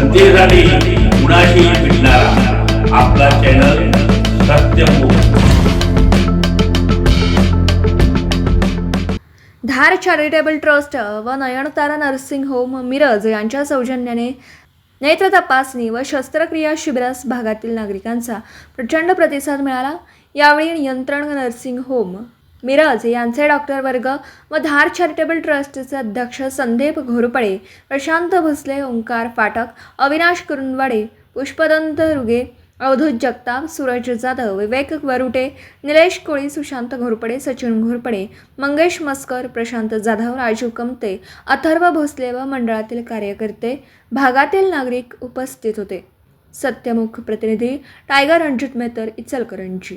जनतेसाठी कुणाशी भेटणारा आपला channel Satyamukh Dhar charitable trust व नयनतारा नर्सिंग होम मिरज यांच्या सौजन्याने नेत्र तपासणी व शस्त्रक्रिया शिबिरास भागातील नागरिकांचा प्रचंड प्रतिसाद मिळाला. यावेळी नियंत्रण नर्सिंग होम मिरज यांचे डॉक्टर वर्ग व धार चॅरिटेबल ट्रस्टचे अध्यक्ष संदीप घोरपडे प्रशांत भोसले ओंकार फाटक अविनाश कुरुंदवाडे पुष्पदंत रुगे अवधूत जगताप सूरज जाधव विवेक वरुटे निलेश कोळी सुशांत घोरपडे सचिन घोरपडे मंगेश मस्कर प्रशांत जाधव राजू कमते अथर्व भोसले व मंडळातील कार्यकर्ते भागातील नागरिक उपस्थित होते. सत्यमुख प्रतिनिधी टायगर रणजित मेहतर इचलकरंजी.